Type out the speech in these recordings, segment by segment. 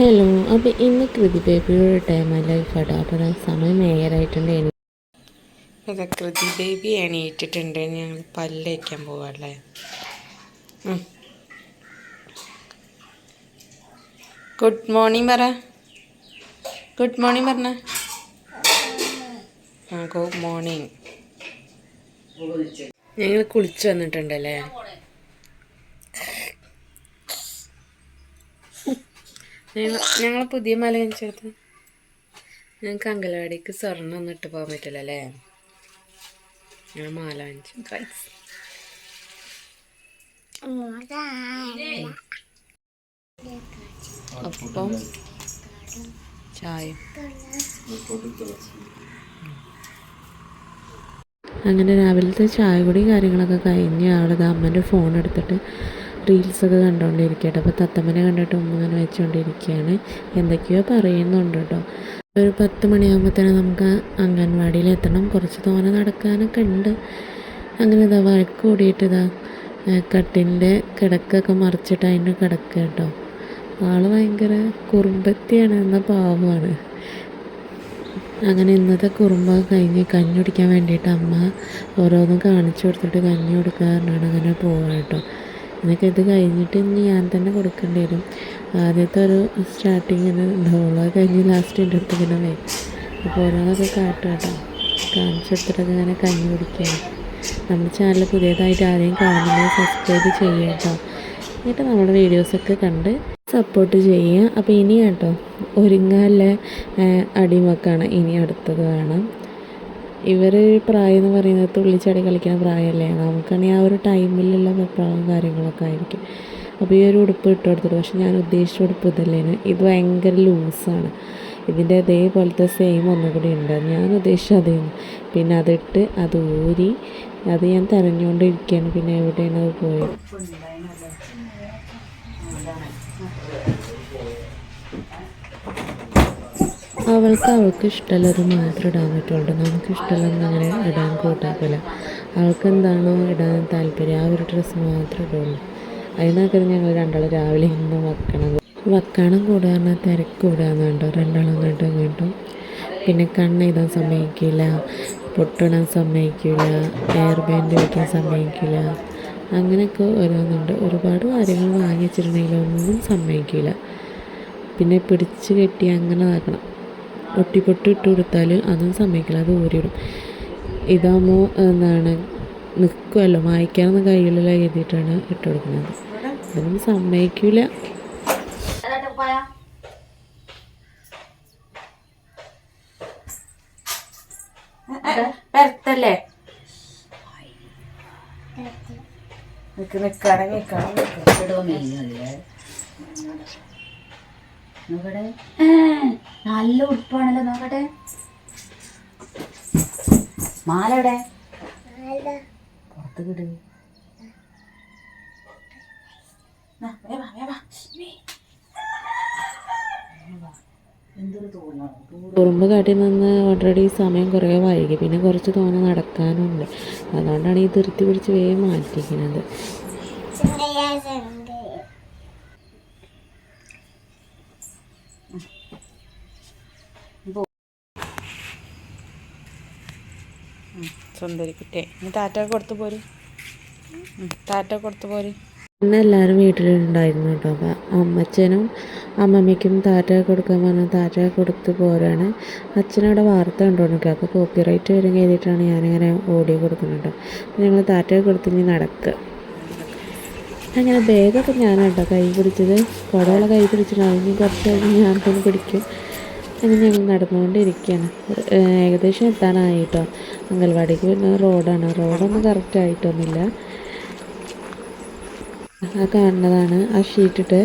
Hello അപ്പോൾ ഇന്ന് കൃതി ബേബിയുടെ ടൈം ലൈഫ് ആട്ടോ. അപ്പോൾ സമയം ഏറായിട്ടുണ്ട് എനിക്ക് അതെ കൃതി ബേബി എണീറ്റിട്ടുണ്ട്. ഞങ്ങൾ പല്ലേക്കാൻ പോവാല്ലേ? ഗുഡ് മോർണിംഗ് പറ. ഗുഡ് മോർണിംഗ് പറഞ്ഞ. ആ ഗുഡ് മോർണിംഗ് ഞങ്ങൾ കുളിച്ചു വന്നിട്ടുണ്ടല്ലേ? ഞങ്ങൾ പുതിയ മല കഴിച്ചെടുത്ത് ഞങ്ങൾക്ക് അങ്കലവാടിക്ക് സ്വർണം ഒന്നും ഇട്ട് പോകാൻ പറ്റില്ല അല്ലേ ഞങ്ങൾ മാല വാങ്ങിച്ചു. ഗൈസ് അപ്പം ചായ. അങ്ങനെ രാവിലത്തെ ചായ കൂടി കാര്യങ്ങളൊക്കെ കഴിഞ്ഞ് അവളത് അമ്മന്റെ ഫോൺ എടുത്തിട്ട് റീൽസൊക്കെ കണ്ടുകൊണ്ടിരിക്കട്ടെ അപ്പോൾ തത്തമ്മനെ കണ്ടിട്ട് ഉമ്മ ഇങ്ങനെ വെച്ചുകൊണ്ടിരിക്കുകയാണ് എന്തൊക്കെയോ പറയുന്നുണ്ട് കേട്ടോ. ഒരു പത്ത് മണിയാകുമ്പോൾ തന്നെ നമുക്ക് അംഗൻവാടിയിൽ എത്തണം കുറച്ച് തോനെ നടക്കാനൊക്കെ ഉണ്ട്. അങ്ങനെ ഇതാ വഴക്ക് കൂടിയിട്ട് ഇതാ കട്ടിന്റെ കിടക്കൊക്കെ മറിച്ചിട്ട് അതിന്റെ കിടക്ക കേട്ടോ. ആൾ ഭയങ്കര കുറുമ്പത്തിയാണ് എന്ന പാവമാണ്. അങ്ങനെ ഇന്നത്തെ കുറുമ്പ കഴിഞ്ഞ് കഞ്ഞി കുടിക്കാൻ വേണ്ടിയിട്ട് അമ്മ ഓരോന്നും കാണിച്ചു കൊടുത്തിട്ട് കഞ്ഞി കൊടുക്കാറുണ്ടാണ് അങ്ങനെ പോവാട്ടോ എന്നൊക്കെ ഇത് കഴിഞ്ഞിട്ട് ഇനി ഞാൻ തന്നെ കൊടുക്കേണ്ടി വരും. ആദ്യത്തെ ഒരു സ്റ്റാർട്ടിങ്ങിന് ഉണ്ടാവുള്ളൂ അത് കഴിഞ്ഞ് ലാസ്റ്റ് എന്റെ അടുത്ത് ഇങ്ങനെ വരും അപ്പോൾ ഓരോന്നൊക്കെ കാട്ടും കേട്ടോ. കാണിച്ചെടുത്തിട്ടൊക്കെ ഇങ്ങനെ കഞ്ഞി കുടിക്കുകയാണ് നമ്മുടെ ചാനൽ പുതിയതായിട്ട് ആരെയും കാണുന്നത് സബ്സ്ക്രൈബ് ചെയ്യുക കേട്ടോ. എന്നിട്ട് നമ്മുടെ വീഡിയോസൊക്കെ കണ്ട് സപ്പോർട്ട് ചെയ്യുക. അപ്പോൾ ഇനി കേട്ടോ ഒരുങ്ങാലെ അടിമക്കാണ് ഇനി അടുത്തത് വേണം. ഇവർ പ്രായം എന്ന് പറയുന്നത് തുള്ളിച്ചാടി കളിക്കുന്ന പ്രായമല്ലേ? നമുക്കാണെങ്കിൽ ആ ഒരു ടൈമിലുള്ള വെപ്രാളവും കാര്യങ്ങളൊക്കെ ആയിരിക്കും. അപ്പോൾ ഈ ഒരു ഉടുപ്പ് ഇട്ട് കൊടുത്തിട്ട് പക്ഷെ ഞാൻ ഉദ്ദേശിച്ച ഉടുപ്പ് ഇതല്ലേന് ഇത് ഭയങ്കര ലൂസാണ്. ഇതിന്റെ അതേപോലത്തെ സെയിം ഒന്നുകൂടി ഉണ്ട്. ഞാൻ ഉദ്ദേശിച്ച അതേ പിന്നെ അതിട്ട് അത് ഊരി അത് ഞാൻ തിരഞ്ഞുകൊണ്ടിരിക്കുകയാണ് പിന്നെ എവിടെയാണ് അത് പോയത്? അവൾക്ക് അവൾക്ക് ഇഷ്ടമുള്ളത് മാത്രം ഇടാൻ പറ്റുള്ളൂ. നമുക്ക് ഇഷ്ടമുള്ളത് അങ്ങനെ ഇടാൻ കൂട്ടാക്കില്ല. അവൾക്ക് എന്താണോ ഇടാൻ താല്പര്യം ആ ഒരു ഡ്രസ്സ് മാത്രമേ ഇടുള്ളൂ. അതിനൊക്കെ ഞങ്ങൾ രണ്ടാളും രാവിലെ ഇന്ന് വെക്കണത് വക്കണം കൂടുക പറഞ്ഞാൽ തിരക്ക് കൂടുക എന്നുണ്ടോ രണ്ടാളും അങ്ങോട്ടും ഇങ്ങോട്ടും. പിന്നെ കണ്ണ് ഇടാൻ സമ്മതിക്കില്ല പൊട്ടിടാൻ സമ്മതിക്കില്ല എയർ ബാൻഡ് വയ്ക്കാൻ സമ്മതിക്കില്ല. അങ്ങനെയൊക്കെ ഓരോന്നുണ്ട്. ഒരുപാട് കാര്യങ്ങൾ വാങ്ങി വെച്ചിട്ടുണ്ടെങ്കിൽ ഒന്നും സമ്മതിക്കില്ല. പിന്നെ പിടിച്ച് കെട്ടി അങ്ങനെ ആക്കണം ഒട്ടിപ്പൊട്ട് ഇട്ട് കൊടുത്താൽ അതും സമ്മതിക്കില്ല അത് ഊരിയിടും. ഇതാകുമ്പോൾ എന്താണ് നിൽക്കുമല്ലോ മായ്ക്കാനൊന്നും കഴിയില്ല എഴുതിയിട്ടാണ് ഇട്ട് കൊടുക്കുന്നത് അതൊന്നും സമ്മതിക്കില്ല വരത്തല്ലേ നിക്ക് നിക്കാടെ നിക്കണം. നോക്കട്ടെ നല്ല ഉടുപ്പാണല്ലോ നോക്കട്ടെ. മാല എവിടെ? പുറത്ത് കിട് ഉറുമ്പ് കാട്ടിൽ നിന്ന് ഓൾറെഡി സമയം കുറേ വൈകി. പിന്നെ കുറച്ച് തോന്നി നടക്കാനുണ്ട്. അതുകൊണ്ടാണ് ഈ തിരുത്തി പിടിച്ച് വേഗം മാറ്റിക്കുന്നത് സുന്ദരി കുട്ടിയെ ഇനി താറ്റ കൊടുത്തു പോര്. താറ്റ കൊടുത്തു പോര്. ഇന്ന് എല്ലാവരും വീട്ടിലുണ്ടായിരുന്നു കേട്ടോ. അപ്പം അമ്മച്ചനും അമ്മമ്മയ്ക്കും താറ്റ കൊടുക്കാൻ പറഞ്ഞ താറ്റ കൊടുത്ത് പോരാണ്. അച്ഛനവിടെ വാർത്ത കണ്ടുകൊണ്ടിരിക്കുക അപ്പോൾ കോപ്പി റൈറ്റ് വരും കരുതിയിട്ടാണ് ഞാനിങ്ങനെ ഓഡിയോ കൊടുക്കുന്നത് കേട്ടോ. ഞങ്ങൾ താറ്റ കൊടുത്ത് ഇനി നടക്കുക അങ്ങനെ ബാഗൊക്കെ ഞാനാട്ടോ കൈ പിടിച്ചത്. കുടവള കൈ പിടിച്ചിട്ടുണ്ടാവും ഇനി കുറച്ച് കഴിഞ്ഞ് ഞാൻ പിടിക്കും. അങ്ങനെ ഞങ്ങൾ നടന്നുകൊണ്ടിരിക്കുകയാണ്. ഏകദേശം എത്താനായിട്ടോ? അംഗൻവാടിക്ക് വരുന്ന റോഡാണ്. റോഡൊന്നും കറക്റ്റ് ആയിട്ടൊന്നുമില്ല. ആ കാണുന്നതാണ് ആ ഷീറ്റിട്ട്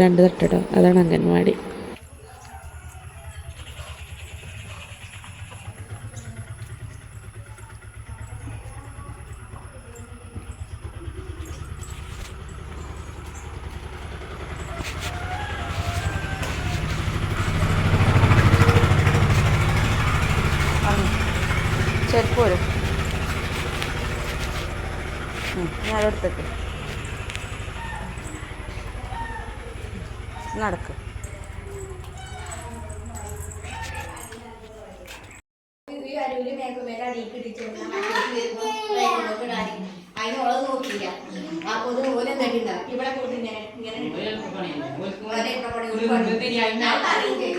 രണ്ട് തട്ടോ അതാണ് അംഗൻവാടി. ശരിക്കും വരും ഞാൻ എടുത്തേക്ക്. നടക്ക്. അതിനോളത് നോക്കിയില്ല അപ്പൊ അത് ഓലെ തട്ടിണ്ടാവും ഇവിടെ കൊടുത്തിങ്ങനെ ഇങ്ങനെ അറിയില്ലേ.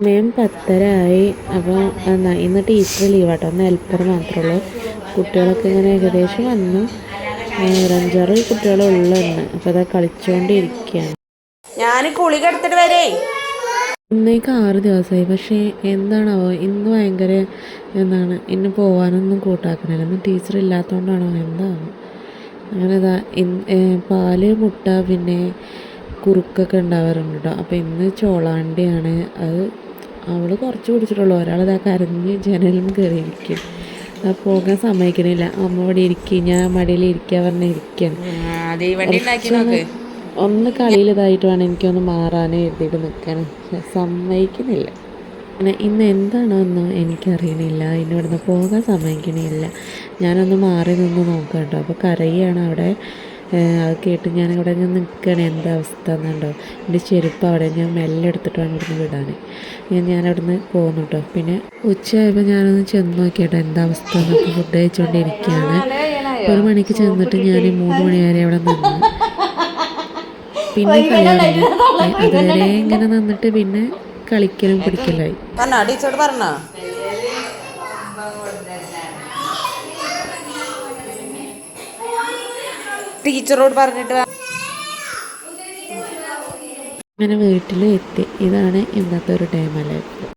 സമയം പത്തരായി. അപ്പോൾ ഇന്ന് ടീച്ചർ ലീവാട്ടോ. ഒന്ന് ഹെൽപ്പർ മാത്രമേ ഉള്ളൂ കുട്ടികളൊക്കെ ഇങ്ങനെ ഏകദേശം വന്നു. അഞ്ചാറ് കുട്ടികളുള്ളൂ ഇന്ന്. അപ്പോൾ അതാ കളിച്ചുകൊണ്ടിരിക്കുകയാണ് ഞാൻ കുളി കെടുത്തിട്ട് വരേ. ഇന്നേക്ക് ആറ് ദിവസമായി പക്ഷേ എന്താണാവോ ഇന്ന് ഭയങ്കര എന്താണ് ഇന്ന് പോകാനൊന്നും കൂട്ടാക്കണില്ല. ഇന്ന് ടീച്ചർ ഇല്ലാത്തതുകൊണ്ടാണോ എന്താണോ? അങ്ങനെ ഇതാ പാൽ മുട്ട പിന്നെ കുറുക്കൊക്കെ ഉണ്ടാവാറുണ്ട് കേട്ടോ അപ്പോൾ ഇന്ന് ചോളാണ്ടിയാണ്. അത് അവൾ കുറച്ച് കുടിച്ചിട്ടുള്ളൂ. ഒരാൾ ഇതാ കരഞ്ഞ് ജനലും കയറിയിരിക്കും അത് പോകാൻ സമ്മതിക്കണില്ല. അമ്മ ഇവിടെ ഇരിക്കും ഞാൻ മടിയിൽ ഇരിക്കാൻ പറഞ്ഞ ഇരിക്കുകയാണ്. അത് ഈ വണ്ടി നോക്ക്. ഒന്ന് കളിയിൽ ഇതായിട്ട് വേണം. എനിക്കൊന്ന് മാറാനേ എഴുതിയിട്ട് നിൽക്കാൻ സമ്മതിക്കുന്നില്ല പിന്നെ ഇന്ന് എന്താണെന്നോ എനിക്കറിയണില്ല. ഇനി ഇവിടുന്ന് പോകാൻ സമ്മതിക്കണില്ല. ഞാനൊന്ന് മാറി നിന്ന് നോക്കാം കേട്ടോ. അപ്പോൾ കരയാണ് അവിടെ. അത് കേട്ട് ഞാൻ അവിടെ ഞാൻ നിൽക്കുകയാണ് എന്താ അവസ്ഥ എന്നുണ്ടോ? എന്റെ ചെരുപ്പ് അവിടെ ഞാൻ മെല്ലെ എടുത്തിട്ട് വേണം ഇവിടുന്ന് വിടാൻ ഞാൻ ഞാൻ അവിടുന്ന് പോകുന്നു കേട്ടോ പിന്നെ ഉച്ചയായപ്പോൾ ഞാനൊന്ന് ചെന്ന് നോക്കിയിട്ടോ. എന്താ അവസ്ഥ? എന്നൊക്കെ ഫുഡ് കഴിച്ചുകൊണ്ടിരിക്കുകയാണ് ഒരു മണിക്ക് ചെന്നിട്ട് ഞാൻ മൂന്ന് മണി വരെ അവിടെ നിന്നു. പിന്നെ. അതുവരെ ഇങ്ങനെ നിന്നിട്ട് പിന്നെ കളിക്കലും പിടിക്കലായി പറഞ്ഞോ? ടീച്ചറോട് പറഞ്ഞോ പറഞ്ഞിട്ട്. അങ്ങനെ വീട്ടിൽ എത്തി ഇതാണ് ഇന്നത്തെ ഒരു ടൈം